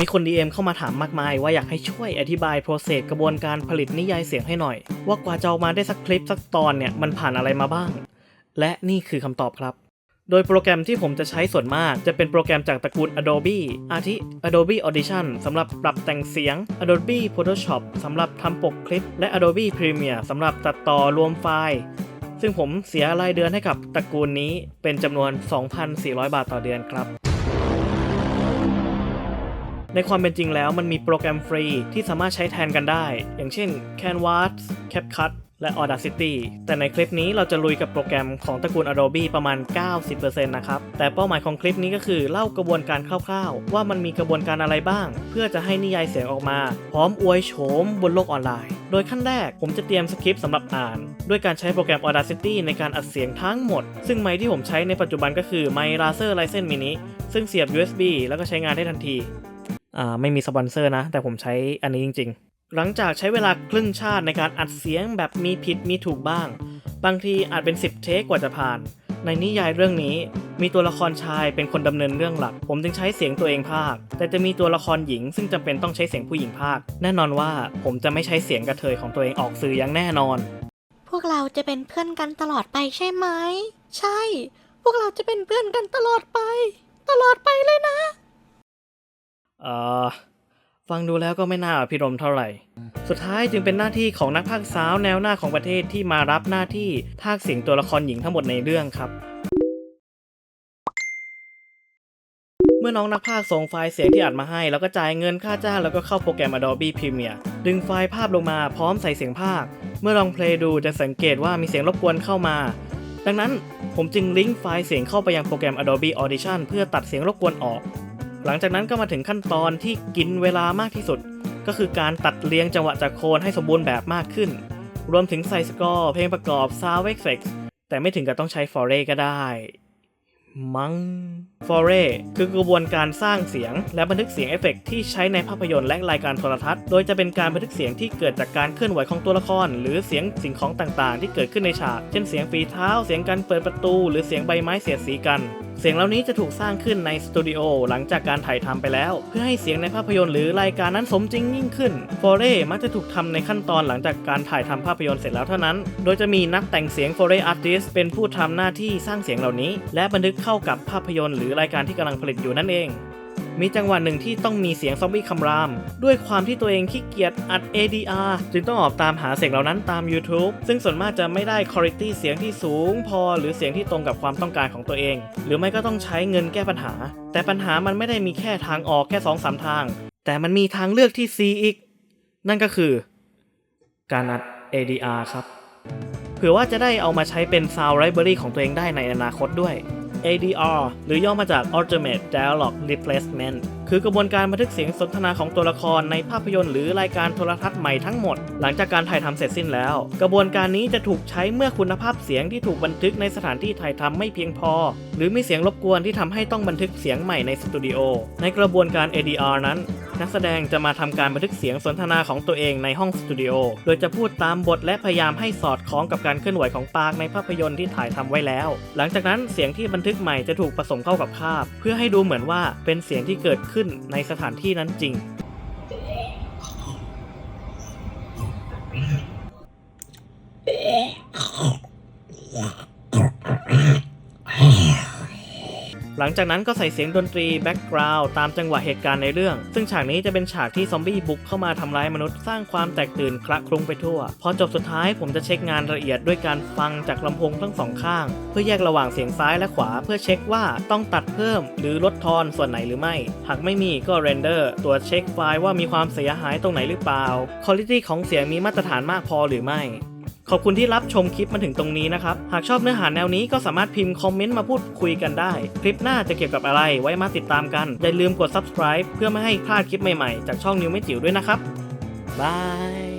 มีคน DM เข้ามาถามมากมายว่าอยากให้ช่วยอธิบายโปรเซสกระบวนการผลิตนิยายเสียงให้หน่อย ว่ากว่าจะออกมาได้สักคลิปสักตอนเนี่ยมันผ่านอะไรมาบ้าง และนี่คือคำตอบครับ โดยโปรแกรมที่ผมจะใช้ส่วนมาก จะเป็นโปรแกรมจากตระกูล Adobe อาทิ Adobe Audition สำหรับปรับแต่งเสียง Adobe Photoshop สำหรับทำปกคลิป และ Adobe Premiere สำหรับตัดต่อรวมไฟล์ซึ่งผมเสียรายเดือนให้กับตระกูลนี้เป็นจำนวน 2,400 บาทต่อเดือนครับ ในความเป็นจริงแล้วมันมีโปรแกรมฟรีที่สามารถใช้แทนกันได้ อย่างเช่น Canvas, CapCut และ Audacity แต่ในคลิปนี้เราจะลุยกับโปรแกรมของตระกูล Adobe ประมาณ 90%นะครับ แต่เป้าหมายของคลิปนี้ก็คือเล่ากระบวนการคร่าวๆ ว่ามันมีกระบวนการอะไรบ้าง เพื่อจะให้นิยายเสียงออกมา พร้อมอวยโฉมบนโลกออนไลน์ โดยขั้นแรกผมจะเตรียมสคริปต์สำหรับอ่าน ด้วยการใช้โปรแกรม Audacity ในการอัดเสียงทั้งหมด ซึ่งไมค์ที่ผมใช้ในปัจจุบันก็คือไมค์ Razer Ryzen Mini ซึ่งเสียบ USB แล้วก็ใช้งานได้ทันที อ่าไม่มีสปอนเซอร์นะ แต่ผมใช้อันนี้จริง ๆ หลังจากใช้เวลาครึ่งชาติในการอัดเสียงแบบมีผิดมีถูกบ้าง บางทีอาจเป็น 10 เทคกว่าจะผ่าน ในนิยายเรื่องนี้ มีตัวละครชายเป็นคนดำเนินเรื่องหลัก ผมจึงใช้เสียงตัวเองภาค แต่จะมีตัวละครหญิง ซึ่งจำเป็นต้องใช้เสียงผู้หญิงภาค แน่นอนว่าผมจะไม่ใช้เสียงกระเทยของตัวเองออกสื่ออย่างแน่นอน พวกเราจะเป็นเพื่อนกันตลอดไปใช่ไหม ใช่ พวกเราจะเป็นเพื่อนกันตลอดไปเลยนะ เอ่อ ฟังดูแล้วก็ไม่น่าอภิรมเท่าไหร่ สุดท้ายจึงเป็นหน้าที่ของนักพากย์สาวแนวหน้าของประเทศที่มารับหน้าที่พากย์เสียงตัวละครหญิงทั้งหมดในเรื่องครับเมื่อน้องนักพากย์ส่งไฟล์เสียงที่อัดมาให้ แล้วก็จ่ายเงินค่าจ้างแล้วก็เข้าโปรแกรม Adobe Premiere ดึงไฟล์ภาพลงมาพร้อมใส่เสียงภาค เมื่อลองเพลย์ดูจะสังเกตว่ามีเสียงรบกวนเข้ามา ดังนั้นผมจึงลิงก์ไฟล์เสียงเข้าไปยังโปรแกรม Adobe Audition เพื่อตัดเสียงรบกวนออก หลังจากนั้นก็มาถึงขั้นตอนที่กินเวลามากที่สุด ก็คือการตัดเรียงจังหวะจากโคนให้สมบูรณ์แบบมากขึ้น รวมถึงใส่สกอร์เพลงประกอบซาวเวกเฟกแต่ไม่ถึงกับต้องใช้ฟอเรก็ได้ มัง้ง f o r e คือกระบวนการสร้างเสียง และบันทึกเสียงเอฟเฟกต์ที่ใช้ในภาพยนตร์และรายการโทรทัศน์ โดยจะเป็นการบันทึกเสียงที่เกิดจากการเคลื่อนไหวของตัวละคร หรือเสียงสิ่งของต่างๆ ที่เกิดขึ้นในฉาก เช่นเสียงฝีเท้า เสียงการเปิดประตู หรือเสียงใบไม้เสียดสีกันเสียงเหล่านี้จะถูกสร้างขึ้นในสตูดิโอหลังจากการถ่ายทำไปแล้ว เพื่อให้เสียงในภาพยนตร์หรือรายการนั้นสมจริงยิ่งขึ้นฟอเรมักจะถูกทำในขั้นตอนหลังจากการถ่ายทำภาพยนตร์เสร็จแล้วเท่านั้น โดยจะมีนักแต่งเสียงฟอเรอาร์ติสเป็นผู้ทำหน้าที่สร้างเสียงเหล่านี้ และบันทึกเข้ากับภาพยนตร์หรือรายการที่กำลังผลิตอยู่นั่นเอง มีจังหวะหนึ่งที่ต้องมีเสียงซอมบี้คำราม ด้วยความที่ตัวเองขี้เกียจอัด ADR จึงต้องออกตามหาเสียงเหล่านั้นตาม YouTube ซึ่งส่วนมากจะไม่ได้คุณภาพเสียงที่สูงพอหรือเสียงที่ตรงกับความต้องการของตัวเอง หรือไม่ก็ต้องใช้เงินแก้ปัญหา แต่ปัญหามันไม่ได้มีแค่ทางออกแค่2อสทาง แต่มันมีทางเลือกที่ C อีก นั่นก็คือ การอัด ADR ครับเผื่อว่าจะได้เอามาใช้เป็น Sound Library ของตัวเองได้ในอนาคตด้วย ADR หรือย่อมาจาก Ultimate Dialogue Replacement คือกระบวนการบันทึกเสียงสนทนาของตัวละครในภาพยนตร์หรือรายการโทรทัศน์ใหม่ทั้งหมด หลังจากการถ่ายทำเสร็จสิ้นแล้ว กระบวนการนี้จะถูกใช้เมื่อคุณภาพเสียงที่ถูกบันทึกในสถานที่ถ่ายทำไม่เพียงพอ หรือมีเสียงรบกวนที่ทำให้ต้องบันทึกเสียงใหม่ในสตูดิโอในกระบวนการ ADR นั้น นักแสดงจะมาทำการบันทึกเสียงสนทนาของตัวเองในห้องสตูดิโอ โดยจะพูดตามบทและพยายามให้สอดคล้องกับการเคลื่อนไหวของปากในภาพยนตร์ที่ถ่ายทำไว้แล้ว หลังจากนั้นเสียงที่บันทึกใหม่จะถูกผสมเข้ากับภาพ เพื่อให้ดูเหมือนว่าเป็นเสียงที่เกิดขึ้นในสถานที่นั้นจริง หลังจากนั้นก็ใส่เสียงดนตรีแบ็กกราวด์ตามจังหวะเหตุการณ์ในเรื่อง ซึ่งฉากนี้จะเป็นฉากที่ซอมบี้บุกเข้ามาทำร้ายมนุษย์สร้างความแตกตื่นคละคลุ้งไปทั่ว พอจบสุดท้ายผมจะเช็คงานละเอียดด้วยการฟังจากลำโพงทั้งสองข้าง เพื่อแยกระหว่างเสียงซ้ายและขวา เพื่อเช็คว่าต้องตัดเพิ่ม หรือลดทอนส่วนไหนหรือไม่ หากไม่มีก็เรนเดอร์ตรวจเช็คไฟล์ว่ามีความเสียหายตรงไหนหรือเปล่าคุณภาพของเสียงมีมาตรฐานมากพอหรือไม่ ขอบคุณที่รับชมคลิปมาถึงตรงนี้นะครับ หากชอบเนื้อหาแนวนี้ก็สามารถพิมพ์คอมเมนต์มาพูดคุยกันได้ คลิปหน้าจะเกี่ยวกับอะไรไว้มาติดตามกัน อย่าลืมกด subscribe เพื่อไม่ให้พลาดคลิปใหม่ๆ จากช่องนิวไม่จิ๋วด้วยนะครับบาย